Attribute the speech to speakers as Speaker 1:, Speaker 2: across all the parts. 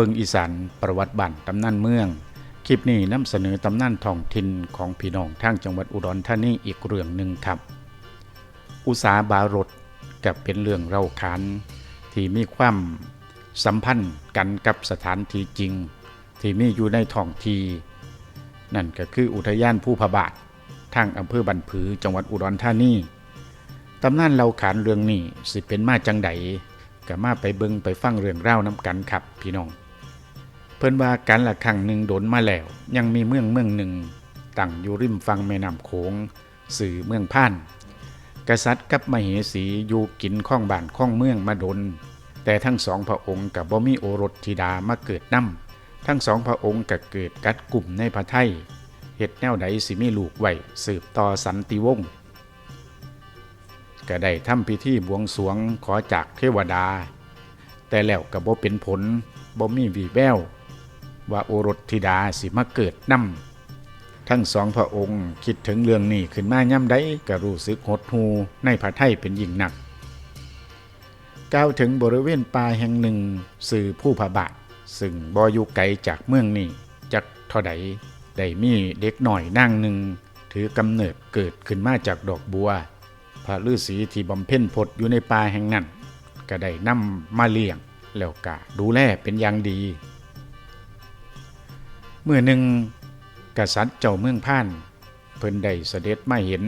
Speaker 1: บิงอีสานประวัติบ้านตำนานเมือง คลิปนี้นำเสนอตำนานท้องถิ่นของพี่น้องทางจังหวัดอุดรธานีอีกเรื่องหนึ่งครับ อุสาบารถกับเป็นเรื่องเล่าขานที่มีความสัมพันธ์กันกับสถานที่จริง ที่มีอยู่ในท้องทีนั่นก็คืออุทยานผู้พระบาททางอำเภอบันผือจังหวัดอุดรธานีตำนานเล่าขานเรื่องนี้สิเป็นมาจังใดก็มาไปเบิงไปฟังเรื่องเล่าน้ำกันครับพี่น้อง เพิ่นว่ากันละครั้งหนึ่งโดนมาแล้ว ยังมีเมืองเมืองหนึ่งตั้งอยู่ริมฝั่งแม่น้ำโขงสื่อเมืองพ่าน กษัตริย์กับมเหสีอยู่กินข้องบ้านข้องเมืองมาดน แต่ทั้งสองพระองค์กับบ่มีโอรสธิดามาเกิดนํทั้งสองพระองค์ก็เกิดกัดกลุ่มในพระไทยเฮ็ดแนวใดสิมีลูกไหวสืบต่อสันติวงศ์ก็ได้ทำพิธีบวงสรวงขอจากเทวดา แต่แล้วก็บ่เป็นผลบ่มีวีแวว ว่าโอรสธิดาสิมาเกิดนํทั้งสองพระองค์คิดถึงเรื่องนี้ขึ้นมาย่ำใดก็รู้สึกหดหูในพระไทยเป็นยิ่งหนักก้าวถึงบริเวณป่าแห่งหนึ่งสื่อผู้พระบาทซึ่งบอยู่ไกลจากเมืองนี้จักเท่าใดได้มีเด็กหน่อยนั่งหนึ่ง ถือกำเนิดเกิดขึ้นมาจากดอกบัว พระฤาษีที่บำเพ็ญพจน์อยู่ในป่าแห่งนั้น ก็ได้นำมาเลี้ยงแล้วก็ดูแลเป็นอย่างดี เมื่อหนึ่งกษัตริย์เจ้าเมืองพ่าน เพิ่นได้เสด็จมาเห็น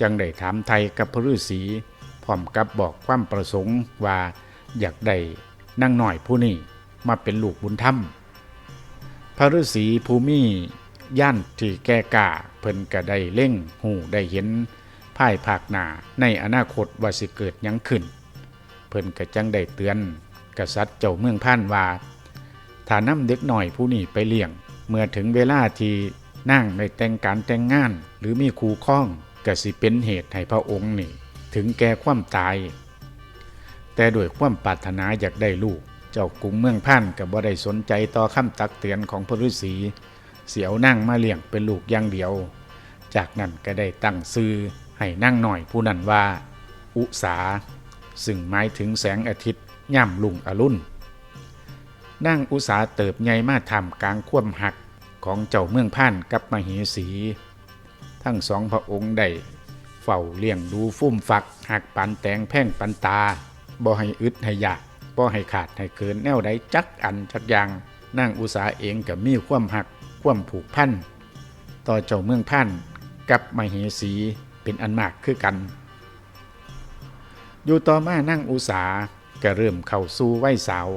Speaker 1: จังได้ถามไทยกับพระฤาษีพร้อมกับบอกความประสงค์ว่าอยากได้นั่งหน่อยผู้นี้มาเป็นลูกบุญธรรม พระฤาษีภูมิย่านที่แก่กาเพิ่นก็ได้เล่งหูได้เห็นภายภาคหนาในอนาคตว่าสิเกิดยังขึ้น เพิ่นก็จังได้เตือน กษัตริย์เจ้าเมืองพ่านว่าถ้านำเด็กหน่อยผู้นี้ไปเลี้ยง เมื่อถึงเวลาที่นั่งในแต่งการแต่งงาน หรือมีคู่ข้องก็สิเป็นเหตุให้พระองค์นี่ ถึงแก่ความตาย แต่ด้วยความปรารถนาอยากได้ลูก เจ้ากรุงเมืองพันกับบ่ได้สนใจต่อคำตักเตือนของพระฤาษีเสียวนั่งมาเลี้ยงเป็นลูกอย่างเดียว จากนั้นก็ได้ตั้งซื้อให้นั่งหน่อยผู้นั้นว่า อุสา ซึ่งหมายถึงแสงอาทิตย์ย่ำลุงอรุณ นั่งอุสาเติบใหญ่มาทำกลางคว่ำหักของเจ้าเมืองพันกับมเหสี ทั้งสองพระองค์ได้เฝ้าเลี้ยงดูฟุ่มฟักหักปันแตงแพ่งปันตาบ่ให้อึดให้ยากบ่ให้ขาดให้เกินแนวใดจักอันจักอย่างนั่งอุสาเองกับมีความหักความผูกพันต่อเจ้าเมืองพันกับมเหสีเป็นอันมากคือกัน อยู่ต่อมานั่งอุสาก็เริ่มเข้าสู่วัยสาว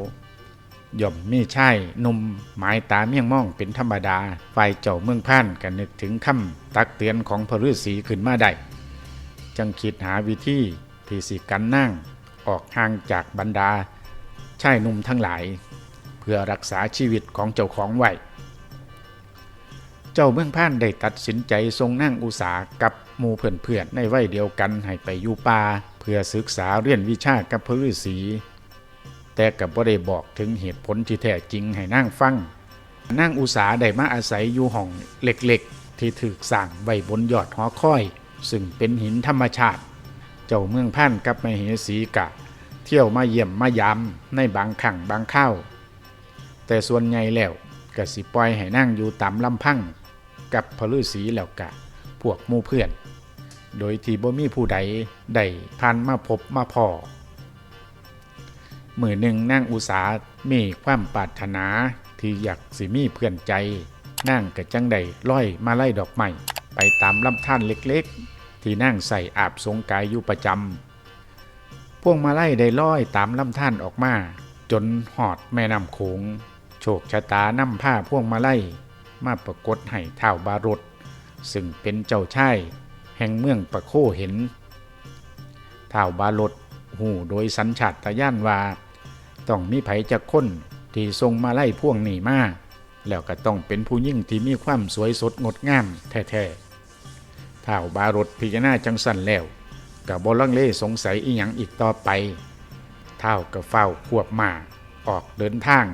Speaker 1: ย่อมมีชายหนุ่มหมายตาเมี่ยงมองเป็นธรรมดา ฝ่ายเจ้าเมืองพันก็นึกถึงคำตักเตือนของพระฤาษีขึ้นมาได้จังคิดหาวิธีที่สิกันนั่งออกห่างจากบรรดาชายหนุ่มทั้งหลาย เพื่อรักษาชีวิตของเจ้าของไว้เจ้าเมืองพ่านได้ตัดสินใจทรงนั่งอุตสากับหมู่เพื่อนๆในวัยเดียวกันให้ไปอยู่ป่าเพื่อศึกษาเรียนวิชากับพระฤาษี แต่กับบ่ได้บอกถึงเหตุผลที่แท้จริงให้นั่งฟังนั่งอุตสาได้มาอาศัยอยู่ห้องเล็กๆ ที่ถูกสร้างไว้บนยอดหอคอย ซึ่งเป็นหินธรรมชาติ เจ้าเมืองพันกับมเหสีกะ เที่ยวมาเยี่ยมมายามในบางขังบางข้าวแต่ส่วนใหญ่แล้วก็สิปล่อยให้นั่งอยู่ตามลำพังกับพระฤาษีแล้วกะ พวกมู่เพื่อน โดยที่บ่มีผู้ใดได้ผ่านมาพบมาพอ มือหนึ่งนั่งอุตสามีความปรารถนา ที่อยากสิมีเพื่อนใจ นั่งกะจังใดร้อยมาไล่ดอกไม้ไปตามลำธารเล็กๆ ที่นั่งใส่อาบสงกายอยู่ประจำพวงมาไล่ได้ร้อยตามลำธารออกมา จนหอดแม่น้ำโขงโชคชะตานำผ้าพวงมาไล่มาปรากฏให้เท่าบารถซึ่งเป็นเจ้าชายแห่งเมืองประโคเห็นเท่าบารถหูโดยสัญชาตญาณว่า ต้องมีไผจักคนที่ทรงมาไล่พ่วงหนีมาแล้วก็ต้องเป็นผู้ยิ่งที่มีความสวยสดงดงามแท้ๆท้าวบารถพิจารณาจังสันแล้วกับบลังเลสงสัยอีหยังอีกต่อไปเท่ากับเฝ้าควบมาออกเดินทาง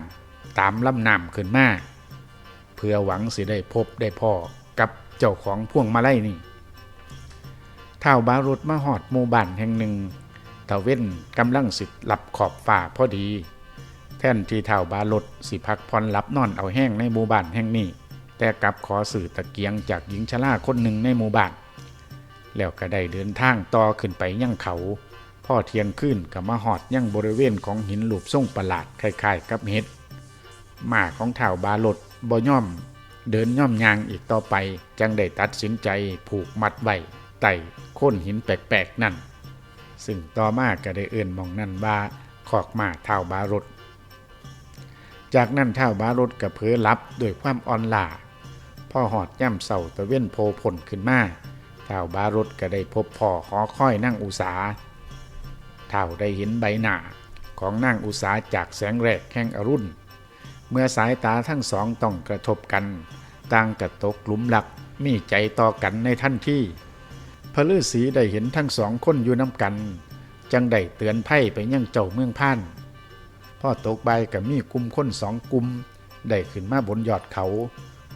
Speaker 1: ตามลำนำขึ้นมาเพื่อหวังสิได้พบได้พ่อกับเจ้าของพ่วงมาไล่นี่เท่าบารถมาหอดหมู่บ้านแห่งหนึ่ง ตะเว้นกำลังสิทธิ์หลับขอบฝ่าพอดี แท่นที่เท่าบาลดสิพักพรหลับนอนเอาแห้งในหมู่บ้านแห่งนี้ แต่กลับขอสื่อตะเกียงจากหญิงชราคนหนึ่งในหมู่บ้าน แล้วก็ได้เดินทางต่อขึ้นไปยังเขาพ่อเทียงขึ้นกับมาหอดยังบริเวณของหินหลูบทรงประหลาดคล้ายๆกับเห็ดหมาของเท่าบาลดบ่ย่อม เดินย่อมยางอีกต่อไป จังได้ตัดสินใจผูกมัดไว้ไต่โค่นหินแปลกๆนั่น ซึ่งต่อมาก็ได้เอื่นมองนั่นว่าขอกมาเท่าบารถจากนั้นเท่าบารถกับเผลอลับด้วยความอ่อนล้าพ่อหอดย่ำเสาตะเว้นโพผลขึ้นมาเท่าบารถก็ได้พบพ่อหอค่อยนั่งอุสาเท่าได้เห็นใบหน้าของนั่งอุสาจากแสงแรกแห่งอรุณ เมื่อสายตาทั้งสองต้องกระทบกัน ต่างกระตกหลุมหลักมีใจต่อกันในทันที่ พระฤาษีได้เห็นทั้งสองคนอยู่น้ำกัน จังได้เตือนไพ่ไปยังเจ้าเมืองพานพ่อตกใบกับมีกลุ่มคนสองกลุ่มได้ขึ้นมาบนยอดเขา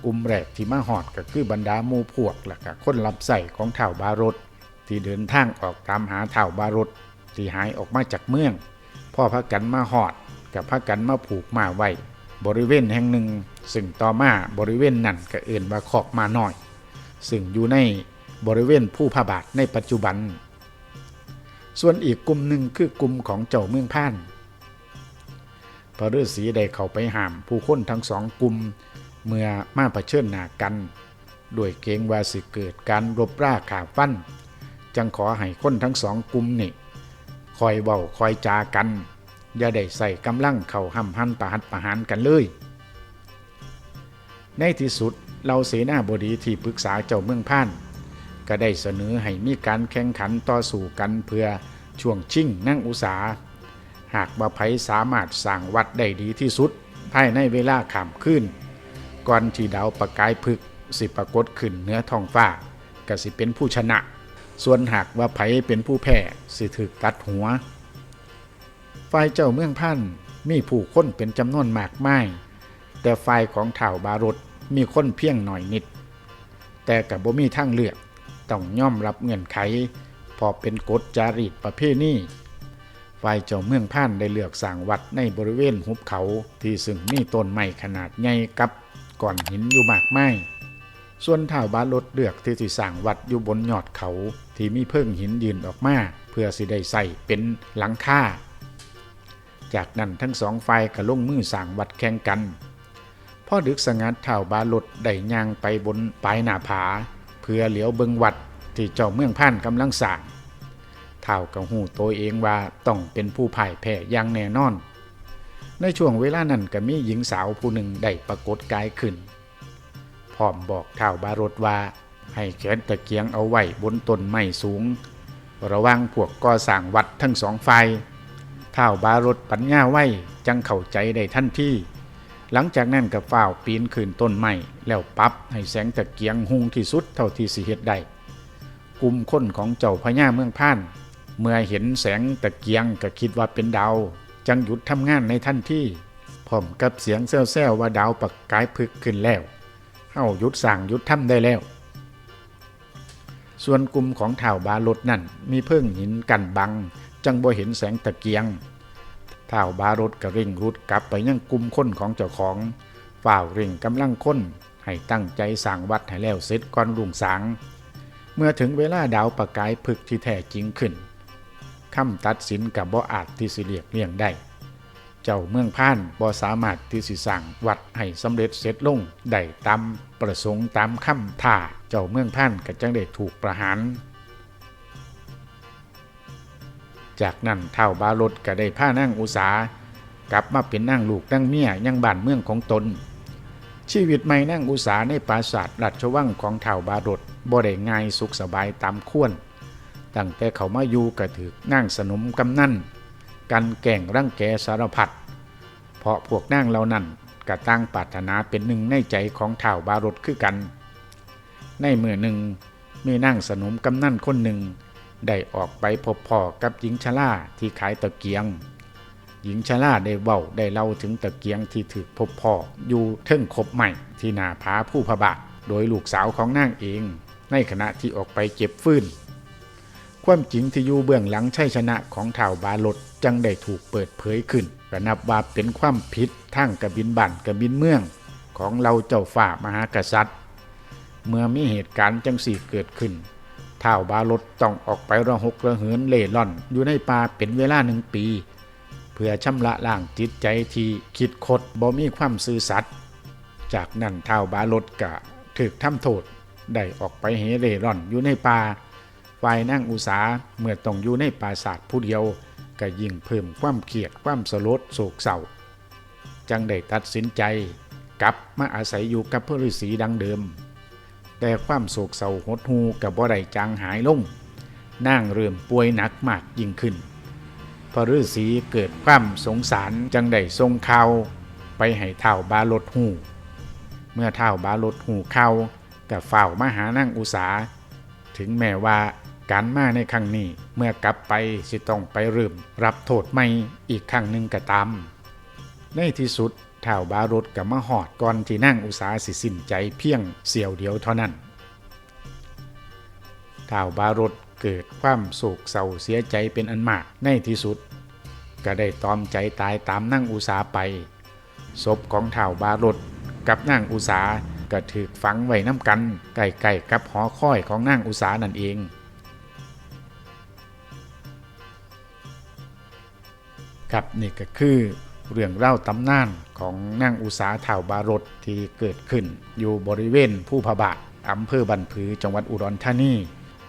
Speaker 1: กลุ่มแรกที่มาหอดก็คือบรรดามูพวกและก็คนรับใส่ของเถ่าบารถที่เดินทางออกตามหาเถ่าบารถที่หายออกมาจากเมือง พ่อพักกันมาหอดกับพักกันมาผูกมาไว้บริเวณแห่งหนึ่ง ซึ่งต่อมาบริเวณนั้นก็เอื่นว่าขอกมาหน่อย ซึ่งอยู่ใน บริเวณผู้พระบาทในปัจจุบัน ส่วนอีกกลุ่มหนึ่งคือกลุ่มของเจ้าเมืองพ่านพระฤาษีได้เข้าไปห้าม ผู้คนทั้งสองกลุ่มเมื่อมาเผชิญหน้ากันด้วยเกงว่าสิเกิดการรบราขาฟันจังขอให้คนทั้งสองกลุ่มนี่คอยเว้าคอยจากัน อย่าได้ใส่กำลังเข้าห้ำหันประหัดประหารกันเลย ในที่สุดเราเสนาบดีที่ปรึกษาเจ้าเมืองพ่าน ก็ได้เสนอให้มีการแข่งขันต่อสู้กันเพื่อช่วงชิงนั่งอุตสาหากว่าไผสามารถสร้างวัดได้ดีที่สุด ภายในเวลาขามขึ้น ก่อนที่ดาวประกายพึกสิปรากฏขึ้นเหนือท้องฟ้าก็สิเป็นผู้ชนะ ส่วนหากว่าไผเป็นผู้แพ้สิถึกตัดหัว ฝ่ายเจ้าเมืองพันมีผู้คนเป็นจำนวนมากมาย แต่ฝ่ายของเถ่าบารถมีคนเพียงหน่อยนิด แต่กับบ่มีทางเลือก ต้องย่อมรับเงื่อนไข พอเป็นกฎจารีตประเพณีฝ่ายเจ้าเมืองพ่านได้เลือกสร้างวัดในบริเวณหุบเขาที่ซึ่งมีต้นไม้ขนาดใหญ่กับก้อนหินอยู่มากมายส่วนท่าวบาลดเลือกที่สิสร้างวัดอยู่บนยอดเขาที่มีเพิ่งหินยืนออกมาเพื่อสิได้ใส่เป็นหลังคาจากนั้นทั้งสองฝ่ายก็ลงมือสร้างวัดแข่งกันพ่อดึกสงัดท่าบาลดได้ย่างไปบนปลายหน้าผา พื่อเหลียวเบิงวัดที่เจ้าเมืองพ่านกำลังสร้างเท่ากับหูตัวเองว่าต้องเป็นผู้พ่ายแพ้อย่างแน่นอน ในช่วงเวลานั้นก็มีหญิงสาวผู้หนึ่งได้ปรากฏกายขึ้นพร้อมบอกเท่าบารดว่า ให้แขนตะเกียงเอาไว้บนต้นไม้สูง ระวังพวกก่อสร้างวัดทั้งสองฝ่ายเท่าบารดปัญญาไว้จังเข้าใจได้ทันที หลังจากนั้นก็ฝ้าวปีนขึ้นต้นไม้แล้วปรับให้แสงตะเกียงหุงที่สุดเท่าที่สิเฮ็ดได้กลุ่มคนของเจ้าพญาเมืองพาน เมื่อเห็นแสงตะเกียงก็คิดว่าเป็นดาว จังหยุดทำงานในทันทีพร้อมกับเสียงแซ่วๆว่าดาวปักกายพึกขึ้นแล้วเฮาหยุดสั่งหยุดทำได้แล้ว ส่วนกลุ่มของเถ่าบาลดนั่นมีเพิ่งหินกันบัง จังบ่เห็นแสงตะเกียง เท่าบารถก็เร่งรุดกลับไปยังกลุ่มคนของเจ้าของฝ่าวเร่งกำลังค้นให้ตั้งใจสร้างวัดให้แล้วเสร็จก่อนรุ่งสางเมื่อถึงเวลาดาวประกายพึกที่แท้จริงขึ้นคำตัดสินกับบ่อาจที่สิเรียกเลี่ยงได้ เจ้าเมืองพานบ่สามารถที่สิสั่งวัดให้สำเร็จเสร็จลงได้ตามประสงค์ตามคำท่าเจ้าเมืองพานก็จังได้ถูกประหาร จากนั้นเท่าบารถก็ได้ผ้านั่งอุสากลับมาเป็นนั่งลูกนั่งเมียยังบ้านเมืองของตน ชีวิตใหม่นั่งอุสาในปราสาทราชวังของเท่าบารถบ่ได้ง่ายสุขสบายตามควรตั้งแต่เขามาอยู่กระถือนั่งสนมกำนั่นกันแก่งร่างแกสารพัดเพราะพวกนั่งเหล่านั้นกระตั้งปรารถนาเป็นหนึ่งในใจของเท่าบารถคือกัน ในเมื่อหนึ่งมีนั่งสนมกำนั่นคนหนึ่ง ได้ออกไปพบพ่อกับหญิงชราที่ขายตะเกียง หญิงชราได้เว้าได้เล่าถึงตะเกียงที่ถือพบพ่ออยู่เทิงคบใหม่ที่นาผาผู้พบาทโดยลูกสาวของนางเอง ในขณะที่ออกไปเก็บฟืนความจริงที่อยู่เบื้องหลังชัยชนะของท่าวบาลดจังได้ถูกเปิดเผยขึ้นก็นับว่าเป็นความผิดทางกบินบ้านกบินเมือง ของเราเจ้าฝ่ามหากษัตริย์ เมื่อมีเหตุการณ์จังสี่เกิดขึ้น ท้าวบาลดต้องออกไประหกระเหินเล่ร่อน อยู่ในป่าเป็นเวลาหนึ่งปี เพื่อชำระล้างจิตใจที่คิดคดบ่มีความซื่อสัตย์จากนั้นท้าวบาลดกะถึกทำโทษได้ออกไปเหเร่ร่อนอยู่ในป่าฝ่ายนั่งอุสาเมื่อต้องอยู่ในปราสาทผู้เดียวก็ยิ่งเพิ่มความเครียดความสลดโศกเศร้าจังได้ตัดสินใจกลับมาอาศัยอยู่กับพระฤาษีดังเดิม แต่ความโศกเศร้าหดหูกับบ่ได้จางหายลงนางเริ่มป่วยหนักมากยิ่งขึ้น พระฤาษีเกิดความสงสารจังได้ทรงข่าวไปให้เท่าบาลดหูเมื่อเท่าบาลดหูเข้ากับเฝ้ามาหานางอุสาถึงแม้ว่าการมาในครั้งนี้เมื่อกลับไปสิต้องไปเริ่มรับโทษใหม่อีกครั้งหนึ่งก็ตามในที่สุด ท้าวบารถกับมาหอดก่อนที่นั่งอุสาสิสิ้นใจเพียงเสียวเดียวเท่านั้นท้าวบารถเกิดความโศกเศร้าเสียใจเป็นอันมากในที่สุด ก็ได้ตอมใจตายตามนั่งอุสาไปศพของท้าวบารถกับนั่งอุสาก็ถูกฝังไว้น้ำกันใกล้ๆกับหอค่อยของนั่งอุสานั่นเองครับนี่ก็คือ เรื่องเล่าตำนานของนางอุสาเถ่าบารถที่เกิดขึ้น อยู่บริเวณผู้พบะอำเภอบันผือจังหวัดอุดรธานี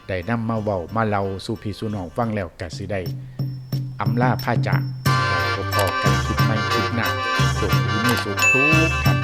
Speaker 1: ได้นำมาเว้ามาเล่าสู่พี่สู่น้องฟังแล้วกะสิได้อำลาผ้าจากพบพอกันคลิปไม่คลิปหน้าสุขดีมีสุขทุกท่าน